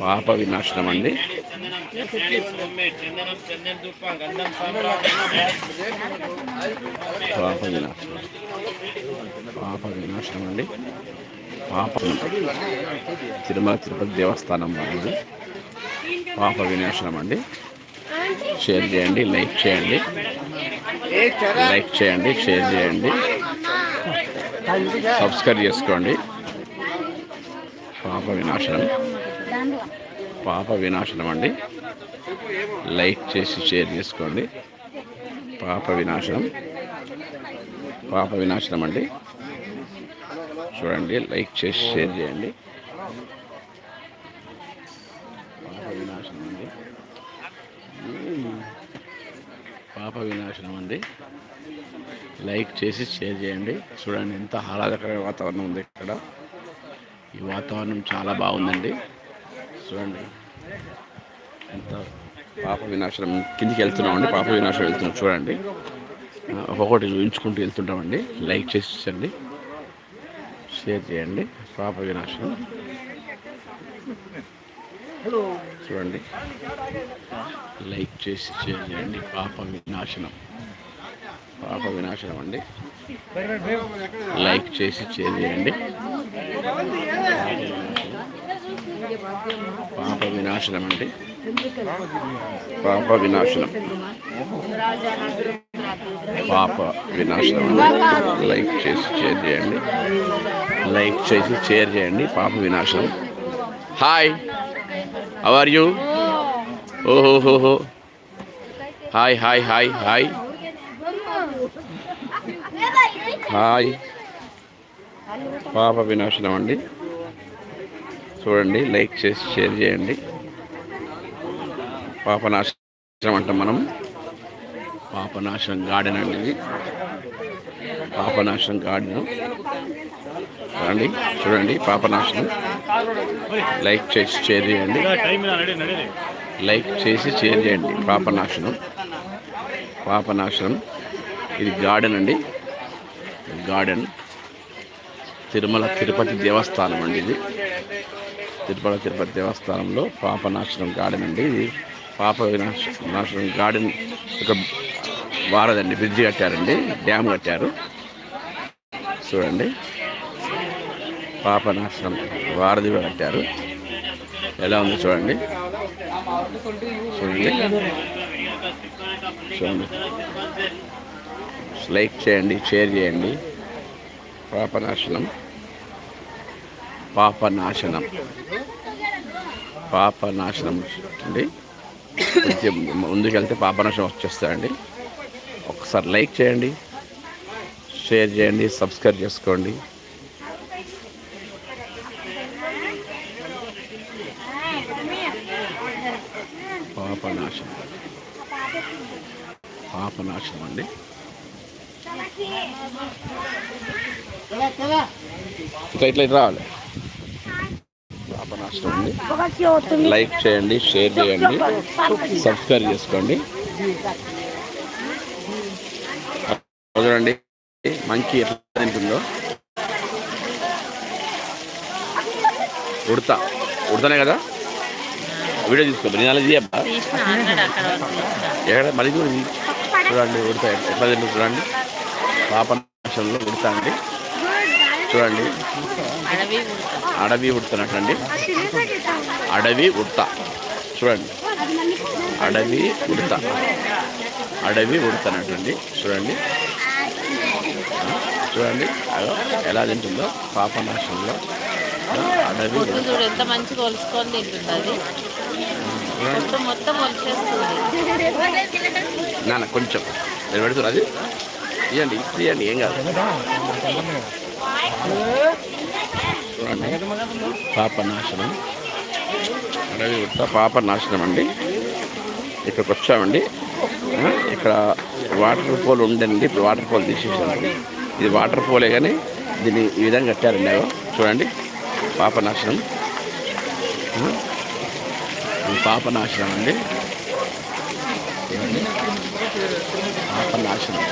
పాప వినాశనం అండి. పాప వినాశనం. పాప వినాశనం అండి. పాప తిరుమల తిరుపతి దేవస్థానం అనేది పాప వినాశనం అండి. షేర్ చేయండి లైక్ చేయండి. లైక్ చేయండి షేర్ చేయండి. సబ్స్క్రైబ్ చేసుకోండి. పాప వినాశనం. పాప వినాశనం అండి. లైక్ చేసి షేర్ చేసుకోండి. పాప వినాశనం. పాప వినాశనం అండి. చూడండి లైక్ చేసి షేర్ చేయండి. పాప వినాశనం అండి. పాప వినాశనం అండి. లైక్ చేసి షేర్ చేయండి. చూడండి ఎంత ఆహ్లాదకరమైన వాతావరణం ఉంది ఇక్కడ. ఈ వాతావరణం చాలా బాగుందండి. చూడండి. ఎంత పాప వినాశనం కిందికి వెళ్తున్నామండి పాప వినాశనం వెళ్తున్నాం చూడండి. ఒక్కొక్కటి చూపించుకుంటూ వెళ్తుంటామండి. లైక్ చేసేసండి షేర్ చేయండి. పాప వినాశనం. చూడండి. లైక్ చేసి షేర్ చేయండి. పాప వినాశనం. పాప వినాశనం అండి. లైక్ చేసి షేర్ చేయండి. పాప వినాశనం అండి పాప వినాశనం. పాప వినాశనం అండి లైక్ చేసి షేర్ చేయండి. లైక్ చేసి షేర్ చేయండి. Papavinasanam. Hi. How are you ఓహోహోహో hi hi hi hi. Hi. Papavinasanam అండి. చూడండి లైక్ చేసి షేర్ చేయండి. పాపనాశనం అంటాం మనం. పాపనాశనం గార్డెన్ అండి ఇది. పాపనాశనం గార్డెన్. చూడండి చూడండి పాపనాశనం. లైక్ చేసి షేర్ చేయండి. లైక్ చేసి షేర్ చేయండి పాపనాశనం. పాపనాశనం. ఇది గార్డెన్ అండి. గార్డెన్. తిరుమల తిరుపతి దేవస్థానం అండి ఇది. తిరుపతి తిరుపతి దేవస్థానంలో పాపనాశనం గార్డెన్ అండి. ఇది పాప వినాశ నాశనం గార్డెన్ ఒక వారదండి. బ్రిడ్జి కట్టారండి. డ్యామ్ కట్టారు. చూడండి. పాపనాశనం వారధి కట్టారు. ఎలా ఉంది చూడండి. చూడండి. చూడండి. లైక్ చేయండి షేర్ చేయండి. పాపనాశనం పాపనాశనం. పాపనాశనం అండి. కొంచెం ముందుకెళ్తే పాపనాశనం వచ్చేస్తాయండి. ఒకసారి లైక్ చేయండి షేర్ చేయండి సబ్స్క్రైబ్ చేసుకోండి. పాపనాశనం. పాపనాశనం అండి. ఇట్లా ఇట్లా రావాలి. అండి లైక్ చేయండి షేర్ చేయండి సబ్స్క్రైబ్ చేసుకోండి. చూడండి మంకీ ఎట్లా తింటుందో. ఉడతా. ఉడతానే కదా? వీడియో తీసుకో నేను తీయబ్బా. ఎక్కడ? మళ్ళీ చూడండి. చూడండి ఉడతా. ఎట్లా తింటుంది చూడండి. పాపనాశంలో ఉడతా అండి. చూడండి. అడవి ఉడత. అడవి ఉడత. చూడండి. అడవి ఉడత. అడవి ఉడతనట్టండి చూడండి. చూడండి. అదో ఎలా తింటుందో పాపనాశంలో ఆ, అడవి ఎంత మంచిగా ఒలుసుకొని తింటుంది మొత్తం నాన్న కొంచెం. నేను పెడుతున్నా అది? ఇవ్వండి ఇవ్వండి ఏం కాదు. చూడండి పాపనాశనం. అడవి పాప నాశనం అండి ఇక్కడికి వచ్చామండి ఇక్కడ వాటర్ ఫాల్ ఉండండి ఇప్పుడు వాటర్ ఫాల్ తీసేసాను ఇది వాటర్ ఫాలే కానీ దీన్ని ఈ విధంగా కట్టారండి చూడండి. పాప నాశనం పాప నాశనం అండి పాప నాశనం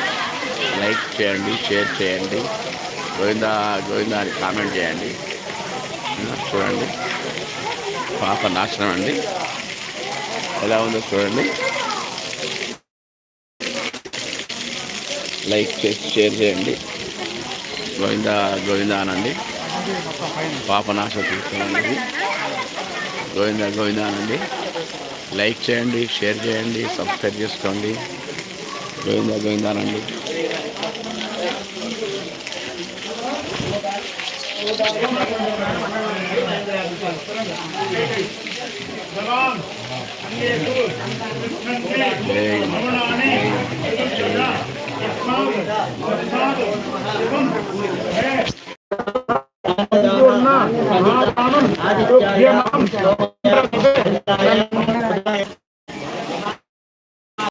లైక్ చేయండి షేర్ చేయండి. గోవిందా గోవిందా అని కామెంట్ చేయండి. చూడండి. పాప నాశనం అండి. ఎలా ఉందో చూడండి. లైక్ చేసి షేర్ చేయండి. గోవిందా గోవిందా అనండి. పాప నాశనం తీసుకోండి గోవిందా గోవిందా అనండి. లైక్ చేయండి షేర్ చేయండి సబ్స్క్రైబ్ చేసుకోండి. గోవిందా గోవిందా అనండి. జై మాతా జై జై